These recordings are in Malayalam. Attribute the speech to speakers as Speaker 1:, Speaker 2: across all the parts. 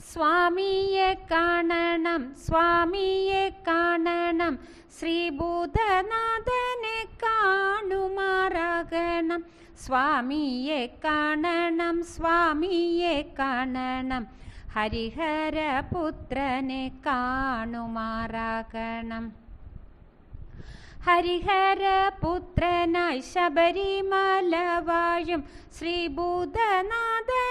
Speaker 1: സ്വാമിയെ കാണണം സ്വാമിയെ കാണണം. ശ്രീഭൂതനാഥനെ കാണുമാറാകണം. സ്വാമിയെ കാണണം സ്വാമിയെ കാണണം. ഹരിഹരപുത്രനെ കാണുമാറാകണം. ഹരിഹരപുത്രനായി ശബരിമല വാഴും ശ്രീഭൂതനാഥനെ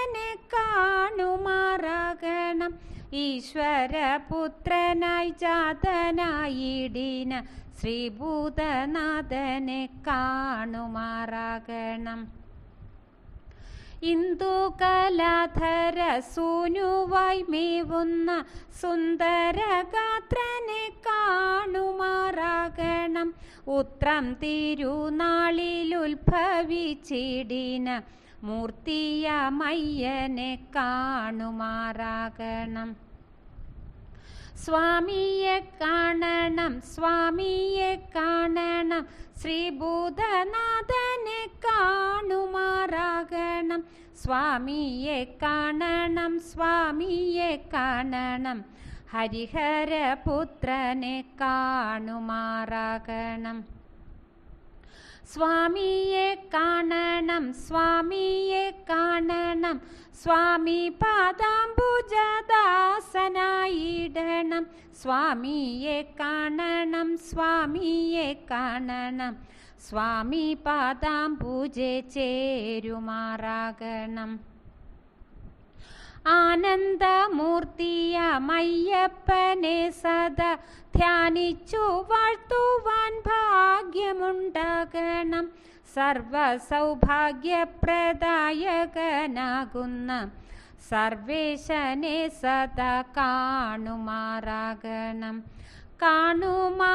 Speaker 1: കാണുമാറാകണം. ഈശ്വരപുത്രനായി ജാതനായിടിന ശ്രീഭൂതനാഥനെ കാണുമാറാകണം. ഇന്ദുകലാധര സൂനുവായി മേവുന്ന സുന്ദരഗാത്രനെ കാണുമാറാകണം. ഉത്രം തിരുനാളിൽ ഉത്ഭവിച്ചിടിന മൂർത്തിയമയ്യനെ കാണുമാറാകണം. സ്വാമിയെ കാണണം സ്വാമിയെ കാണണം ശ്രീഭൂതനാഥനെ കാണുമാറാകണം. സ്വാമിയെ കാണണം സ്വാമിയെ കാണണം ഹരിഹരപുത്രനെ കാണുമാറാകണം. സ്വാമിയെ കാണണം സ്വാമിയെ കാണണം സ്വാമി പാദാംബുജദാസനായിടണം. സ്വാമിയെ കാണണം സ്വാമിയെ കാണണം സ്വാമി പാദാംബുജെ ചേരുമാറാകണം. ആനന്ദമൂർത്തിയമയ്യപ്പനെ സദാ ധ്യാനിച്ചു വാഴ്ത്തുവാൻ ഭാഗ്യമുണ്ടാകണം. സർവ സൗഭാഗ്യപ്രദായകനാകുന്ന സർവേശനെ സദാ കാണുമാറാകണം കാണുമാറാകണം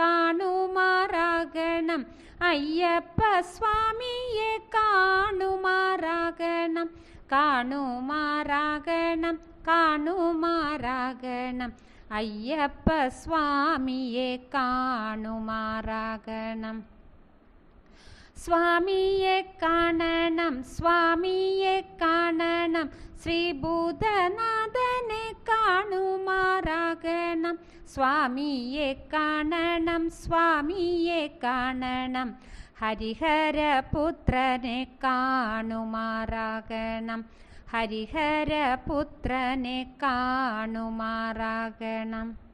Speaker 1: കാണുമാറാകണം അയ്യപ്പ സ്വാമിയെ കാണുമാറാകണം കാണുമാറാകണം കാണുമാറാകണം അയ്യപ്പ സ്വാമിയെ കാണുമാറാകണം സ്വാമിയെ കാണണം സ്വാമിയെ കാണണം. ശ്രീഭൂതനാഥനെ കാണുമാറാകണം. സ്വാമിയെ കാണണം സ്വാമിയെ കാണണം. ഹരിഹരപുത്രനെ കാണുമാറാകണം. ഹരിഹരപുത്രനെ കാണുമാറാകണം.